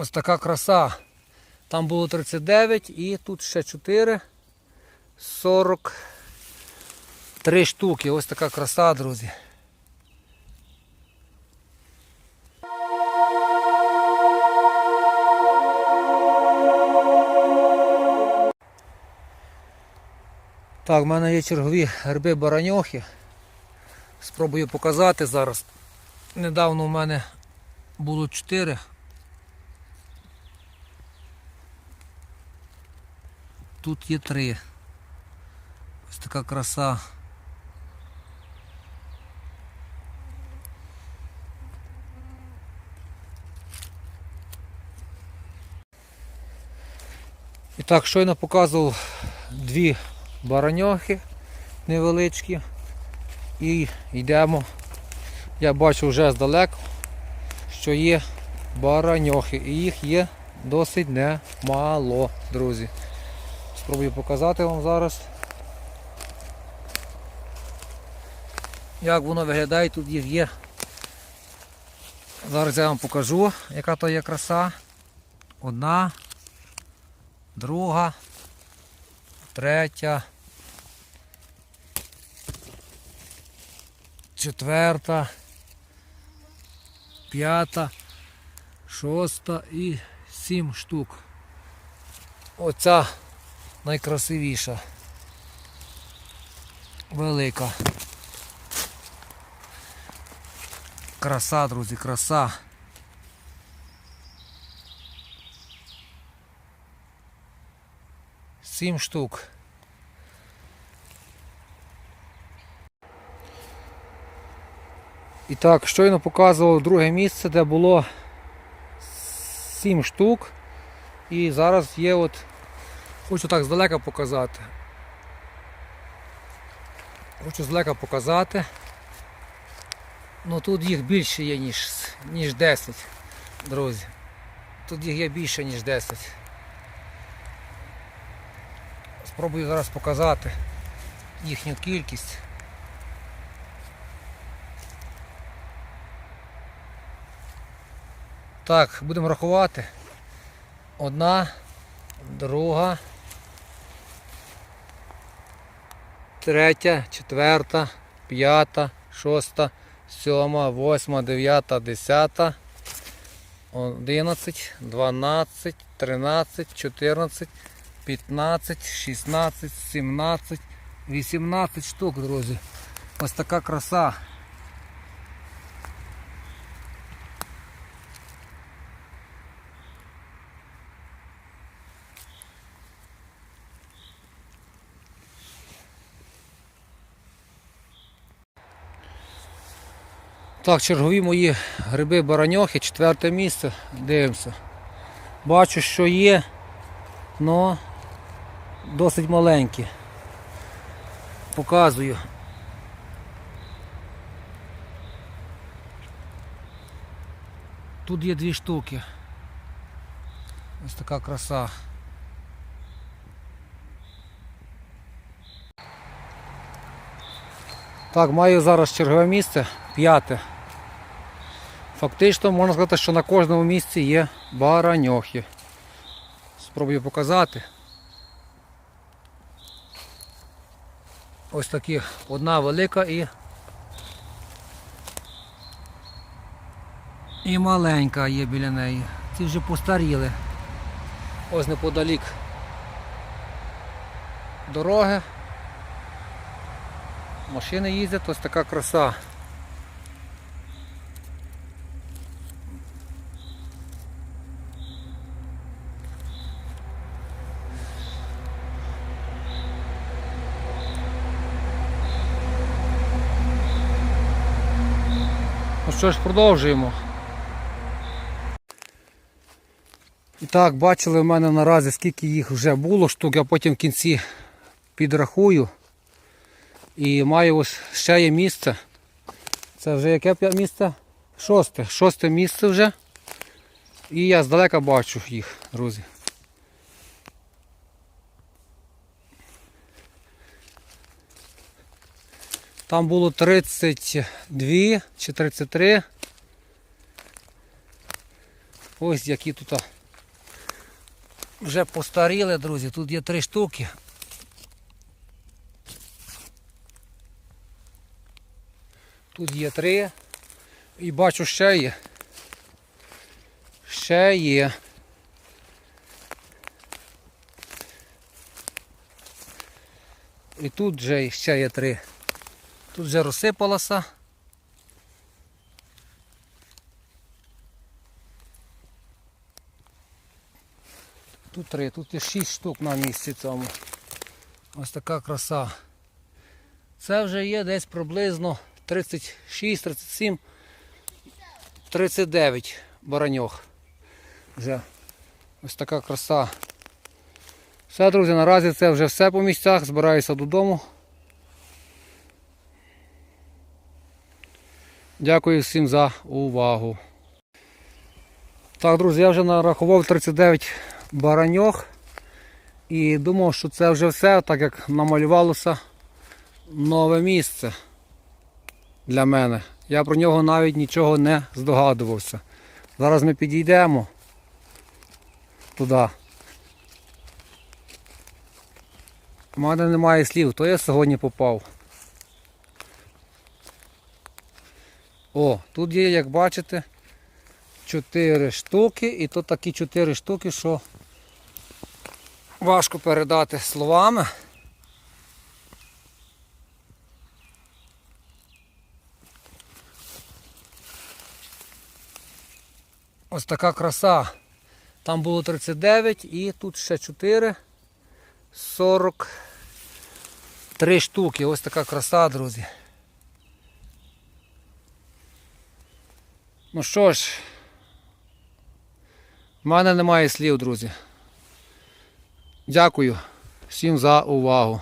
Ось така краса. Там було 39 і тут ще 4. 43 штуки. Ось така краса, друзі. Так, в мене є чергові гриби бараньохи. Спробую показати зараз. Недавно у мене було 4. Тут є 3. Ось така краса. І так, щойно показував дві бараньохи невеличкі. І йдемо. Я бачу вже здалеку, що є бараньохи. І їх є досить немало, друзі. Спробую показати вам зараз. Як воно виглядає, тут їх є. Зараз я вам покажу, яка то є краса. Одна, друга, третя, четверта, п'ята, шоста і сім штук. Оця найкрасивіша. Велика. Краса, друзі, краса. Сім штук. І так, щойно показував друге місце, де було 7 штук. І зараз є от, хочу так здалека показати. Хочу здалека показати. Ну тут їх більше є, ніж, ніж 10, друзі. Тут їх є більше, ніж 10. Спробую зараз показати їхню кількість. Так, будемо рахувати. Одна, друга, третя, четверта, п'ята, шоста, сьома, восьма, дев'ята, десята, одинадцять, дванадцять, тринадцять, чотирнадцять, п'ятнадцять, шістнадцять, сімнадцять, вісімнадцять штук, друзі. Ось така краса. Так, чергові мої гриби бараньохи, четверте місце, дивимося. Бачу, що є, але досить маленькі. Показую. Тут є дві штуки. Ось така краса. Так, маю зараз чергове місце, п'яте. Фактично можна сказати, що на кожному місці є бараньохи. Спробую показати. Ось такі одна велика і і маленька є біля неї. Ці вже постаріли. Ось неподалік дороги. Машини їздять, ось така краса. Ну що ж, продовжуємо. І так, бачили в мене наразі, скільки їх вже було штук, я потім в кінці підрахую. І маю ось ще є місце. Це вже яке місце? Шосте. Шосте місце вже. І я здалека бачу їх, друзі. Там було 32 чи 33. Ось які тут вже постаріли, друзі. Тут є три штуки. Тут є три. І бачу ще є. Ще є. І тут вже ще є три. Тут вже розсипалося. Тут три, тут є шість штук на місці цьому. Ось така краса. Це вже є десь приблизно 36, 37, 39 бараньох. Вже ось така краса. Все, друзі, наразі це вже все по місцях. Збираюся додому. Дякую всім за увагу. Так, друзі, я вже нарахував 39 бараньох. І думав, що це вже все, так як намалювалося нове місце для мене. Я про нього навіть нічого не здогадувався. Зараз ми підійдемо туди. У мене немає слів, то я сьогодні попав. О, тут є, як бачите, 4 штуки, і то такі 4 штуки, що важко передати словами. Ось така краса. Там було 39 і тут ще 4. 43 штуки. Ось така краса, друзі. Ну що ж, в мене немає слів, друзі. Дякую всім за увагу.